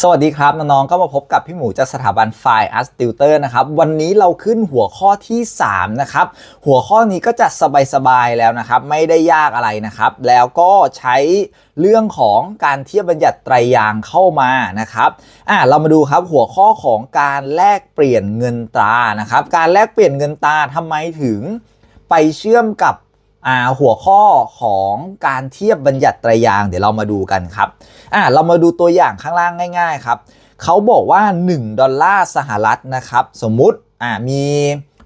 สวัสดีครับน้องๆก็มาพบกับพี่หมูจากสถาบันไฟอาร์ตติวเตอร์นะครับวันนี้เราขึ้นหัวข้อที่ 3 นะครับ หัวข้อนี้ก็จะสบายๆแล้วนะครับ ไม่ได้ยากอะไรนะครับ แล้วก็ใช้เรื่องของการเทียบบัญญัติไตรยางเข้ามานะครับอะเรามาดูครับหัวข้อของการแลกเปลี่ยนเงินตรานะครับ การแลกเปลี่ยนเงินตราทำไมถึงไปเชื่อมกับ หัวข้อของการเทียบบัญญัติตรายางเดี๋ยวเรามาดูกันครับอ่าเรามาดูตัวอย่างข้างล่างง่าย ๆ ครับเขาบอกว่า 1 ดอลลาร์สหรัฐนะครับ สมมุติอ่ามี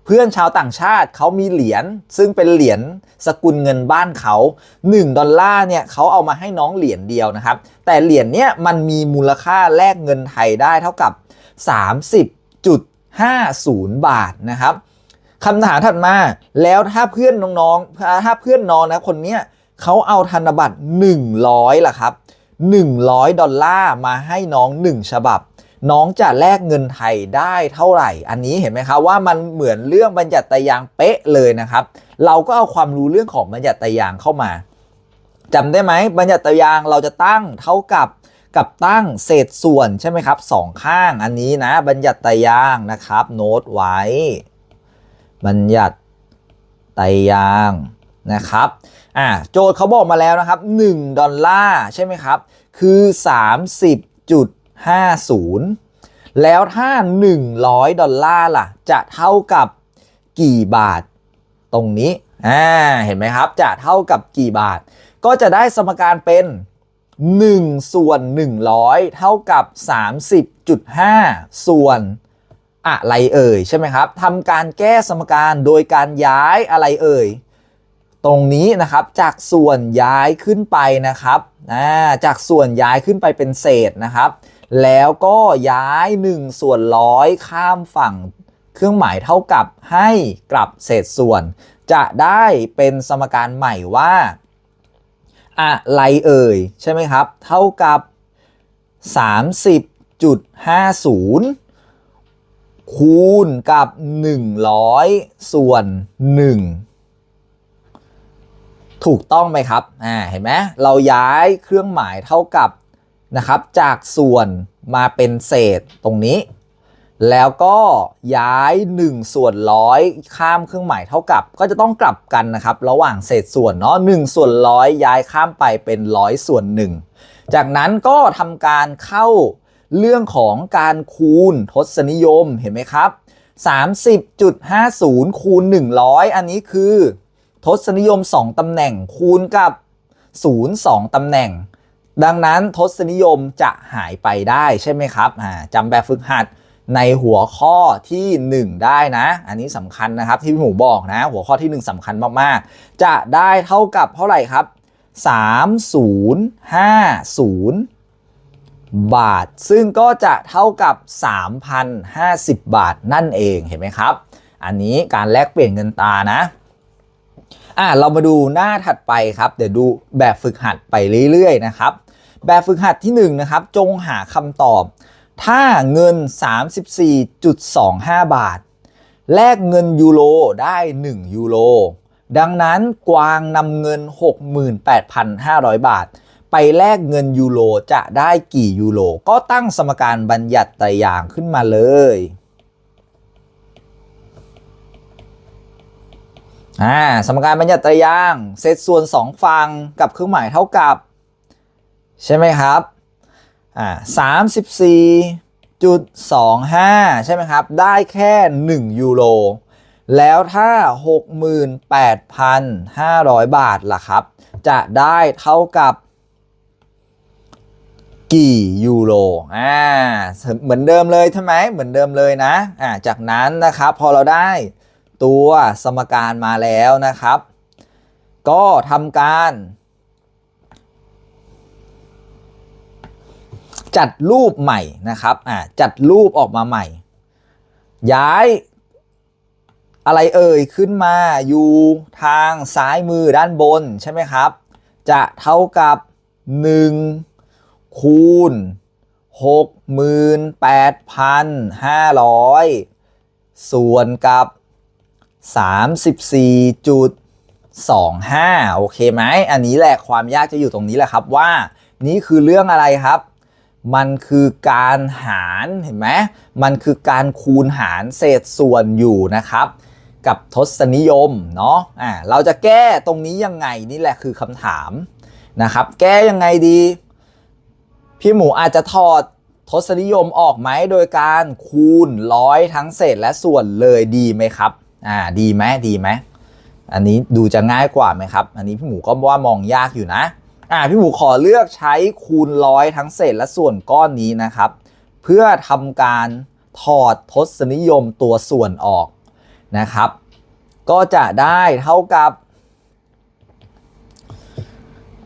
เพื่อนชาวต่างชาติเขามีเหรียญซึ่งเป็นเหรียญสกุลเงินบ้านเขา 1 ดอลลาร์เนี่ยเขาเอามาให้น้องเหรียญเดียวนะครับ แต่เหรียญเนี้ยมันมีมูลค่าแลกเงินไทยได้เท่ากับ 30.50 บาทนะครับ คำถามถัดมาแล้วถ้าเพื่อนน้องๆถ้าเพื่อนน้องนะคนเนี้ยเขาเอาธนบัตร 100ล่ะครับ 100 ดอลลาร์มาให้น้อง 1 ฉบับ น้องจะแลกเงินไทยได้เท่าไหร่ อันนี้เห็นไหมครับว่ามันเหมือนเรื่องบัญญัติตยางเป๊ะเลยนะครับ เราก็เอาความรู้เรื่องของบัญญัติตยางเข้ามาจำได้ไหมบัญญัติตยางเราจะตั้งเท่ากับกับตั้งเศษส่วนใช่ไหมครับสองข้างอันนี้นะบัญญัติตยางนะครับโน้ตไว้ บัญญัติไตรยางนะครับอ่าโจทย์เขาบอกมาแล้วนะครับ 1 ดอลลาร์ใช่ไหมครับ คือ 30.50 แล้วถ้า 100 ดอลลาร์ล่ะ จะเท่ากับกี่บาทตรงนี้อ่าเห็นไหมครับ จะเท่ากับกี่บาท ก็จะได้สมการเป็น 1 ส่วน 100 เท่ากับ 30.5 ส่วน อะไรเอ่ยใช่ไหมครับทำการแก้สมการโดยการย้ายอะไรเอ่ย ตรงนี้นะครับจากส่วนย้ายขึ้นไปนะครับจากส่วนย้ายขึ้นไปเป็นเศษนะครับ แล้วก็ย้าย 1 ส่วนร้อยข้ามฝั่งเครื่องหมายเท่ากับให้กลับเศษส่วน จะได้เป็นสมการใหม่ว่า อะไรเอ่ย ใช่ไหมครับ เท่ากับ 30.50 คูณกับ 100 ส่วน 1 ถูกต้องไหมครับอ่าเห็นไหมเราย้ายเครื่องหมายเท่ากับนะครับ จากส่วนมาเป็นเศษตรงนี้ แล้วก็ย้าย 1 ส่วนร้อยข้ามเครื่องหมายเท่ากับ ก็จะต้องกลับกันนะครับ ระหว่างเศษส่วนเนาะ1ส่วนร้อยย้ายข้ามไปเป็นร้อยส่วน 1 จากนั้นก็ทำการเข้า เรื่องของการคูณทศนิยมเห็นไหมครับ 30.50 คูณ 100 อันนี้คือ ทศนิยม 2 ตำแหน่งคูณกับ 0 2 ตำแหน่ง ดังนั้นทศนิยมจะหายไปได้ใช่ไหมครับจำแบบฝึกหัดในหัวข้อที่ 1 ได้นะ อันนี้สำคัญนะครับที่พี่หมูบอกนะ หัวข้อที่ 1สำคัญมากๆ จะได้เท่ากับเท่าไหร่ครับ 3050 บาท ซึ่งก็จะเท่ากับ 3,050 บาทนั่นเองเห็นไหมครับ อันนี้การแลกเปลี่ยนเงินตานะอ่าเรามาดูหน้าถัดไปครับ เดี๋ยวดูแบบฝึกหัดไปเรื่อยๆนะครับ แบบฝึกหัดที่1นนะครับ จงหาคำตอบ ถ้าเงิน 34.25 บาท แลกเงินยูโรได้ 1 ยูโร ดังนั้นกวางนำเงิน 68,500 บาท ไปแลกเงินยูโรจะได้กี่ยูโรก็ตั้งสมการบัญญัติไตรยางขึ้นมาเลยอ่าสมการบัญญัติไตรยางเศษส่วน 2 ฝั่งกับเครื่องหมายเท่ากับ ใช่ไหมครับอ่าสามสิบสี่จุดสองห้าใช่ไหมครับ ได้แค่ 1 ยูโรแล้วถ้า 68,500 บาทล่ะครับ จะได้เท่ากับ กี่ยูโร อ่า เหมือนเดิมเลยใช่ไหม เหมือนเดิมเลยนะ อ่า จากนั้นนะครับพอเราได้ตัวสมการมาแล้วนะครับ ก็ทำการ จัดรูปใหม่นะครับ อ่า จัดรูปออกมาใหม่ ย้ายอะไรเอ่ยขึ้นมาอยู่ทางซ้ายมือด้านบนใช่ไหมครับ จะเท่ากับ 1 คูณ68,500ส่วนกับ34.25โอเคไหมอันนี้แหละความยากจะอยู่ตรงนี้แหละครับว่านี่คือเรื่องอะไรครับ มันคือการหารเห็นไหมมันคือการคูณหารเศษส่วนอยู่นะครับ กับทศนิยมเนาะอ่าเราจะแก้ตรงนี้ยังไงนี่แหละคือคำถามนะครับ แก้ยังไงดี พี่หมูอาจจะถอดทศนิยมออกไหมโดยการคูณร้อยทั้งเศษและส่วนเลยดีไหมครับ อ่า ดีไหมดีไหม อันนี้ดูจะง่ายกว่าไหมครับ อันนี้พี่หมูก็ว่ามองยากอยู่นะ อ่า พี่หมูขอเลือกใช้คูณร้อยทั้งเศษและส่วนก้อนนี้นะครับ เพื่อทำการถอดทศนิยมตัวส่วนออกนะครับ ก็จะได้เท่ากับ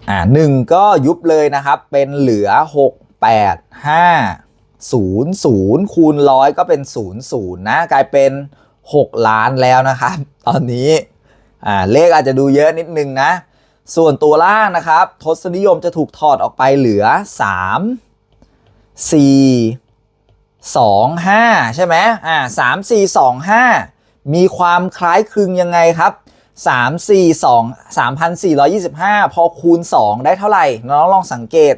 อ่าหนึ่งก็ยุบเลยนะครับ เป็นเหลือ 6 8 5 0 0 คูณร้อยก็เป็น 0 0 นะ กลายเป็น 6 ล้านแล้วนะครับ ตอนนี้อ่าเลขอาจจะดูเยอะนิดนึงนะ ส่วนตัวล่างนะครับ ทศนิยมจะถูกถอดออกไปเหลือ 3 4 2 5 ใช่ไหมอ่า3 4 2 5มีความคล้ายคลึงยังไงครับ 3 4 2 3,425 พอคูณ 2 ได้เท่าไหร่ น้องลองสังเกต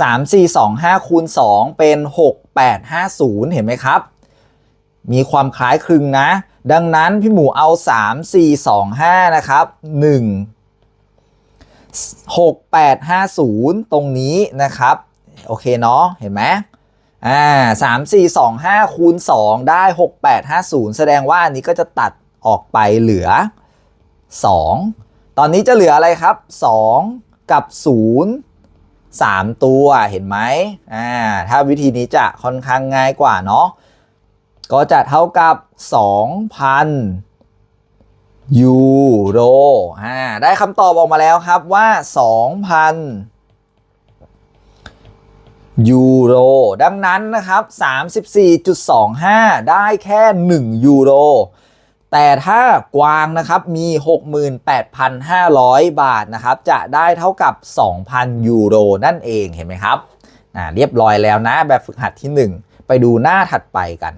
3 4 2 5 คูณ 2 เป็น 6 8 5 0 เห็นไหมครับ มีความคล้ายคลึงนะ ดังนั้นพี่หมูเอา 3 4 2 5 นะครับ 1 6 8 5 0 ตรงนี้นะครับ โอเคเนาะเห็นไหมอ่าสามสี่สองห้าคูณสองได้หกแปดห้าศูนย์แสดงว่าอันนี้ก็จะตัดออกไปเหลือ สองตอนนี้จะเหลืออะไรครับสองกับศูนย์สามตัวเห็นไหมอ่าถ้าวิธีนี้จะค่อนข้างง่ายกว่าเนาะก็จะเท่ากับสองพันยูโรอ่าได้คำตอบออกมาแล้วครับว่าสองพันยูโรดังนั้นนะครับ 34.25 ได้แค่ 1 ยูโร แต่ถ้ากวางนะครับมี 68,500 บาทนะครับจะได้เท่ากับ 2,000 ยูโรนั่นเองเห็นไหมครับอ่าเรียบร้อยแล้วนะแบบฝึกหัดที่ 1 ไปดูหน้าถัดไปกัน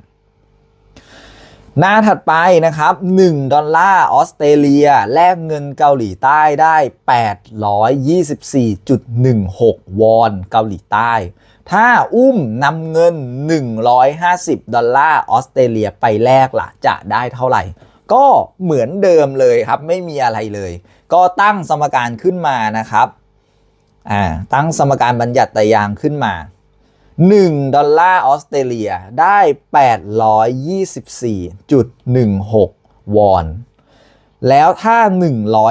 หน้าถัดไปนะครับ 1 ดอลลาร์ออสเตรเลีย แลกเงินเกาหลีใต้ได้ 824.16 วอนเกาหลีใต้ ถ้าอุ้มนำเงิน 150 ดอลลาร์ออสเตรเลียไปแลกล่ะจะได้เท่าไหร่ ก็เหมือนเดิมเลยครับไม่มีอะไรเลย ก็ตั้งสมการขึ้นมานะครับอ่าตั้งสมการบัญญัติตายางขึ้นมา 1 ดอลลาร์ออสเตรเลียได้ 824.16 วอน แล้วถ้า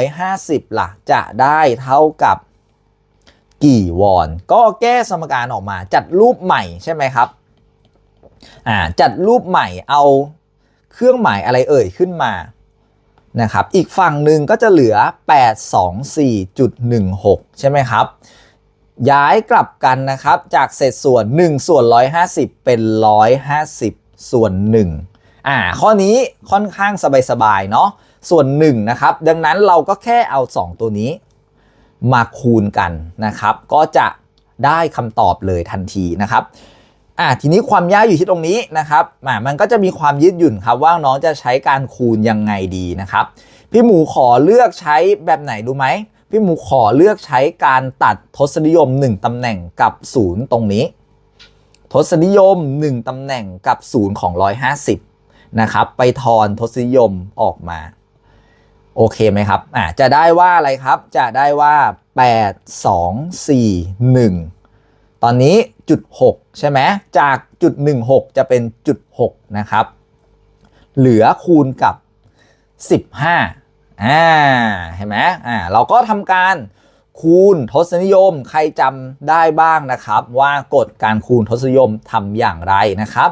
150 ล่ะ จะได้เท่ากับกี่วอน ก็แก้สมการออกมาจัดรูปใหม่ใช่ไหมครับ อ่า จัดรูปใหม่เอาเครื่องหมายอะไรเอ่ยขึ้นมานะครับ อีกฝั่งหนึ่งก็จะเหลือ 824.16 ใช่ไหมครับ ย้ายกลับกันนะครับ จากเศษส่วน 1 ส่วน 150 เป็น 150 ส่วน1อ่าข้อนี้ค่อนข้างสบายๆเนาะส่วน1นะครับ ดังนั้นเราก็แค่เอา 2 ตัวนี้มาคูณกันนะครับ ก็จะได้คำตอบเลยทันทีนะครับอ่าทีนี้ความยากอยู่ที่ตรงนี้นะครับอ่ามันก็จะมีความยืดหยุ่นครับว่าน้องจะใช้การคูณยังไงดีนะครับ พี่หมูขอเลือกใช้แบบไหนดูไหม พี่หมูขอเลือกใช้การตัดทศนิยม 1 ตำแหน่งกับ 0 ตรงนี้ ทศนิยม 1 ตำแหน่งกับ 0 ของ 150 นะครับ ไปทอนทศนิยมออกมา โอเคไหมครับอ่าจะได้ว่าอะไรครับ จะได้ว่า 8 2 4 1 ตอนนี้จุด6ใช่ไหมจากจุด16 จะเป็นจุด6นะครับ เหลือคูณกับ 15 อ่าเห็นไหมอ่าเราก็ทำการคูณทศนิยมใครจำได้บ้างนะครับ ว่ากฎการคูณทศนิยมทำอย่างไรนะครับ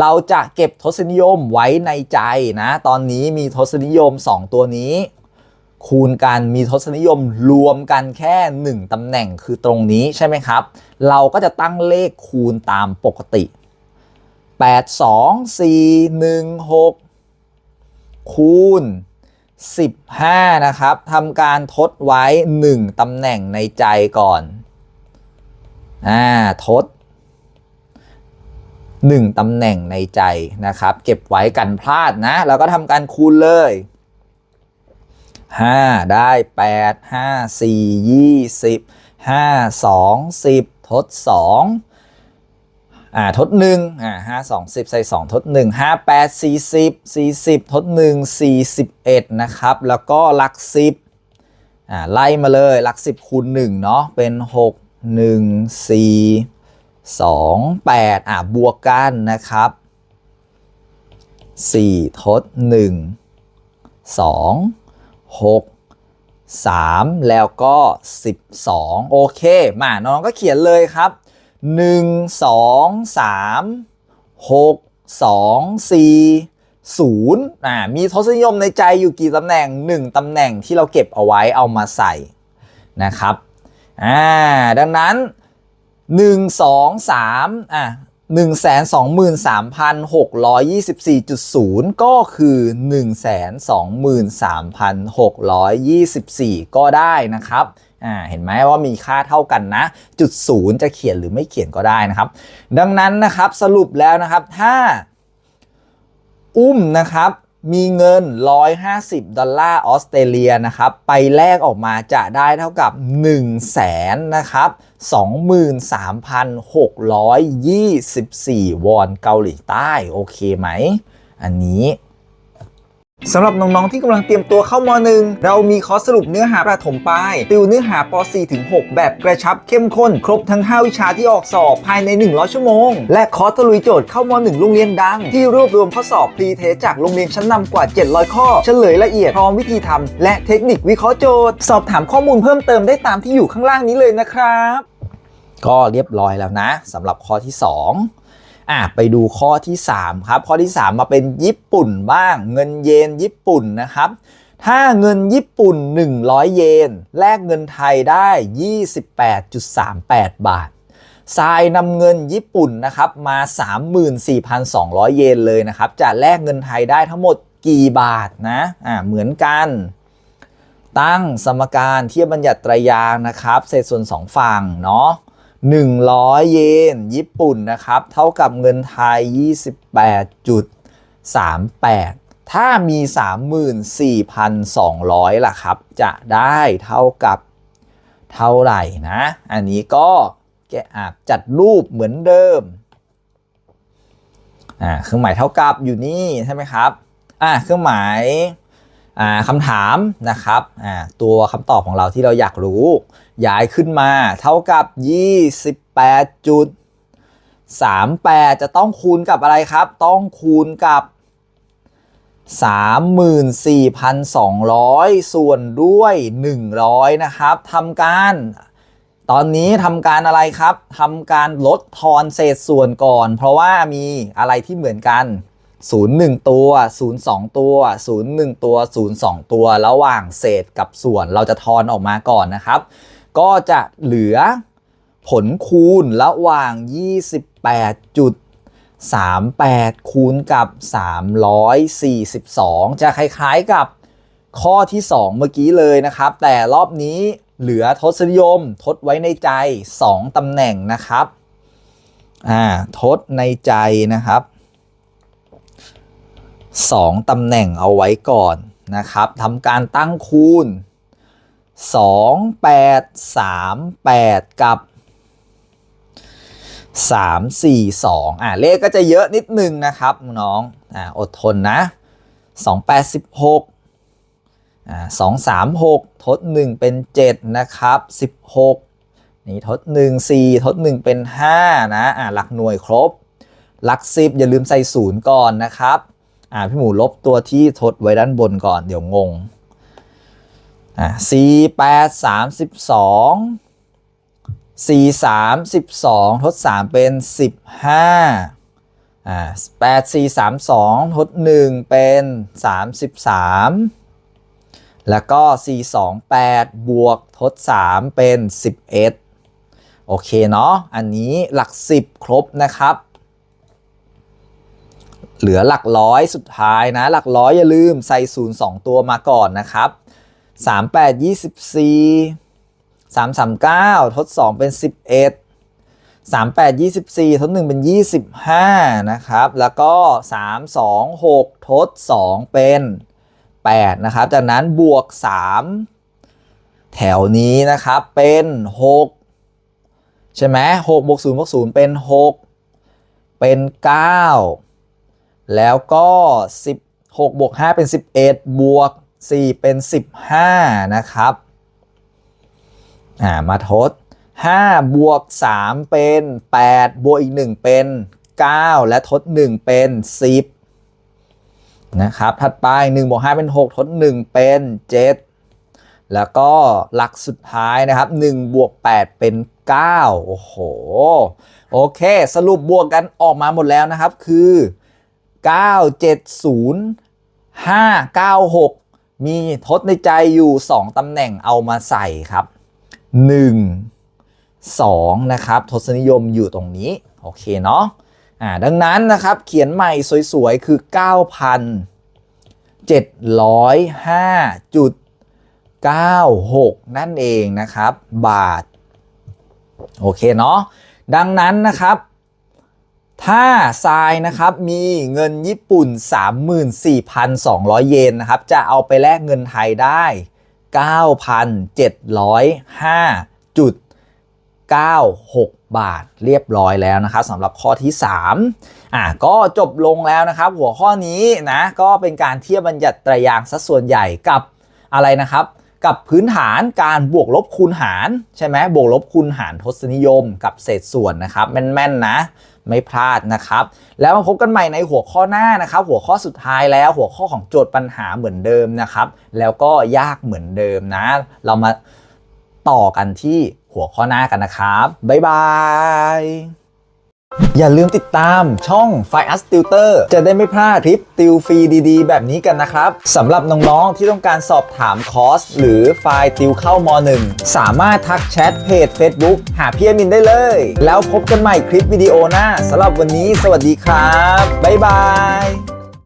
เราจะเก็บทศนิยมไว้ในใจนะ ตอนนี้มีทศนิยม 2 ตัวนี้ คูณกันมีทศนิยมรวมกันแค่ 1ตำแหน่งคือตรงนี้ใช่ไหมครับ เราก็จะตั้งเลขคูณตามปกติ 8 2 4 1 6 คูณ 15 นะครับทำการทดไว้ 1ตำแหน่งในใจก่อน อ่า ทด 1ตำแหน่งในใจนะครับ เก็บไว้กันพลาดนะ แล้วก็ทำการคูณเลย 5 ได้ 8 5 4 20 5 2 10 ทด 2 อ่าทดหนึ่งอ่าห้าสองสิบใส่สองทดหนึ่งห้าแปดสี่สิบสี่สิบทดหนึ่งสี่สิบเอ็ดนะครับ แล้วก็หลักสิบอ่าไล่มาเลยหลักสิบคูณหนึ่งเนาะเป็นหกหนึ่งสี่สองแปดอ่าบวกกันนะครับสี่ทดหนึ่งสองหกสามแล้วก็สิบสองโอเค มาน้องก็เขียนเลยครับ หนึ่งสองสามหกสองสี่ศูนย์อ่ามีทศนิยมในใจอยู่กี่ตำแหน่งหนึ่งตำแหน่งที่เราเก็บเอาไว้เอามาใส่นะครับอ่าดังนั้นหนึ่งสองสามอะหนึ่งแสนสองหมื่นสามพันหกร้อยยี่สิบสี่จุดศูนย์ก็คือหนึ่งแสนสองหมื่นสามพันหกร้อยยี่สิบสี่ก็ได้นะครับ อ่าเห็นไหมว่ามีค่าเท่ากันนะ จุดศูนย์จะเขียนหรือไม่เขียนก็ได้นะครับ ดังนั้นนะครับสรุปแล้วนะครับถ้า อุ้มนะครับมีเงิน 150 ดอลลาร์ออสเตรเลียนะครับ ไปแลกออกมาจะได้เท่ากับ 1 0 0 0 0แสนนะครับ23,624 วอนเกาหลีใต้ โอเคไหม อันนี้ สำหรับน้องๆ ที่กำลังเตรียมตัวเข้ามหนึ่งเรามีคอร์สสรุปเนื้อหาประถมปลาย ติวเนื้อหาป .4 ถึง 6 แบบกระชับเข้มข้น ครบทั้ง 5 วิชาที่ออกสอบภายใน 100 ชั่วโมง และคอร์สตะลุยโจทย์เข้าม1โรงเรียนดัง ที่รวบรวมข้อสอบพรีเทสจากโรงเรียนชั้นนำกว่า 700 ข้อ เฉลยละเอียดพร้อมวิธีทำและเทคนิควิเคราะห์โจทย์ สอบถามข้อมูลเพิ่มเติมได้ตามที่อยู่ข้างล่างนี้เลยนะครับ ก็เรียบร้อยแล้วนะสำหรับข้อที่ 2 อะไปดูข้อที่ 3 ครับ ข้อที่ 3 มาเป็นญี่ปุ่นบ้าง เงินเยนญี่ปุ่นนะครับ ถ้าเงินญี่ปุ่น 100 เยน แลกเงินไทยได้ 28.38 บาททรายนำเงินญี่ปุ่นนะครับมา 34,200 เยนเลยนะครับ จะแลกเงินไทยได้ทั้งหมดกี่บาทนะอ่าเหมือนกัน ตั้งสมการเทียบบัญญัติตรยางนะครับ เศษส่วน 2 ฝั่งเนาะ 100 เยน ญี่ปุ่นนะครับ เท่ากับเงินไทย 28.38 ถ้ามี 34,200 ล่ะครับ จะได้เท่ากับเท่าไหร่นะ อันนี้ก็แกอะจัดรูปเหมือนเดิม อ่า เครื่องหมายเท่ากับอยู่นี่ใช่ไหมครับ อ่า เครื่องหมายอ่าคำถามนะครับ อ่า ตัวคำตอบของเราที่เราอยากรู้ ย้ายขึ้นมา เท่ากับ 28.38 จะต้องคูณกับอะไรครับ ต้องคูณกับ 34,200 ส่วนด้วย 100 นะครับทำการตอนนี้ทำการอะไรครับทำการลดทอนเศษส่วนก่อน เพราะว่ามีอะไรที่เหมือนกัน 01 ตัว 02 ตัว 01 ตัว 02 ตัว ระหว่างเศษกับส่วนเราจะทอนออกมาก่อนนะครับ ก็จะเหลือผลคูณระหว่าง 28.38 คูณกับ 342 จะคล้ายๆกับข้อที่ 2 เมื่อกี้เลยนะครับ แต่รอบนี้เหลือทศนิยมทดไว้ในใจ 2ตำแหน่งนะครับอ่าทดในใจนะครับ 2ตำแหน่งเอาไว้ก่อนนะครับทำการตั้งคูณ 2 8 3 8 กับ 3 4 2อ่าเลขก็จะเยอะนิดนึงนะครับน้องอ่าอดทนนะ 2 8 16อ่า2 3 6ทด 1 เป็น 7 นะครับ 16 นี่ทด 1 4 ทด 1 เป็น 5 นะอ่าหลักหน่วยครบ หลัก 10 อย่าลืมใส่ศูนย์ก่อนนะครับอ่าพี่หมูลบตัวที่ทดไว้ด้านบนก่อนเดี๋ยวงง อ่าสี่แปดสามสิบสองสี่สามสิบสองทดสามเป็นสิบห้าอ่าแปดสี่สามสองทดหนึ่งเป็นสามสิบสามแล้วก็สี่สองแปดบวกทดสามเป็นสิบเอ็ดโอเคเนาะ อันนี้หลักสิบครบนะครับ เหลือหลักร้อยสุดท้ายนะ หลักร้อยอย่าลืมใส่ศูนย์สองตัวมาก่อนนะครับ 3 8 24 3 3 9ทด2เป็น11 3 8 24ทด1เป็น25นะครับ แล้วก็3 2 6ทด2เป็น8นะครับ จากนั้นบวก3แถวนี้นะครับเป็น6ใช่ไหม6บวก0บวก0เป็น6เป็น9แล้วก็16บวก5เป็น11บวก 4 เป็น 15 นะครับ อ่า มาทด 5 บวก 3 เป็น 8 บวกอีก 1 เป็น 9 และทด 1 เป็น 10 นะครับ ถัดไป 1 บวก 5 เป็น 6 ทด 1 เป็น 7 แล้วก็หลักสุดท้ายนะครับ 1 บวก 8 เป็น 9 โอ้โห โอเค สรุปบวกกันออกมาหมดแล้วนะครับ คือ 9 7 0 5 9 6 มีทดในใจอยู่ 2ตำแหน่งเอามาใส่ครับ 1 2 นะครับทศนิยมอยู่ตรงนี้ โอเคเนาะอ่าดังนั้นนะครับเขียนใหม่สวยๆ คือ 9,705.96 นั่นเองนะครับ บาท โอเคเนาะดังนั้นนะครับ ถ้าทรายนะครับมีเงินญี่ปุ่น 34,200 เยนนะครับ จะเอาไปแลกเงินไทยได้ 9,705.96 บาทเรียบร้อยแล้วนะครับสำหรับข้อที่ 3 อะก็จบลงแล้วนะครับ หัวข้อนี้นะก็เป็นการเทียบบัญญัติตรายางสัดส่วนใหญ่กับอะไรนะครับกับพื้นฐานการบวกลบคูณหาร ใช่ไหมบวกลบคูณหารทศนิยมกับเศษส่วนนะครับ แม่น ๆ นะ ไม่พลาดนะครับ แล้วมาพบกันใหม่ในหัวข้อหน้านะครับ หัวข้อสุดท้ายแล้วหัวข้อของโจทย์ปัญหาเหมือนเดิมนะครับ แล้วก็ยากเหมือนเดิมนะ เรามาต่อกันที่หัวข้อหน้ากันนะครับ บ๊ายบาย อย่าลืมติดตามช่อง f i a s Tutor จะได้ไม่พลาดคลิปติวฟรีดีๆ แบบนี้กันนะครับสำหรับน้องๆที่ต้องการสอบถามคอร์ส หรือไฟล์ติวเข้าม1สามารถทักแชทเพจ Facebook หาพี่อมินได้เลย แล้วพบกันใหม่คลิปวิดีโอหน้าสำหรับวันนี้สวัสดีครับ บ๊ายบาย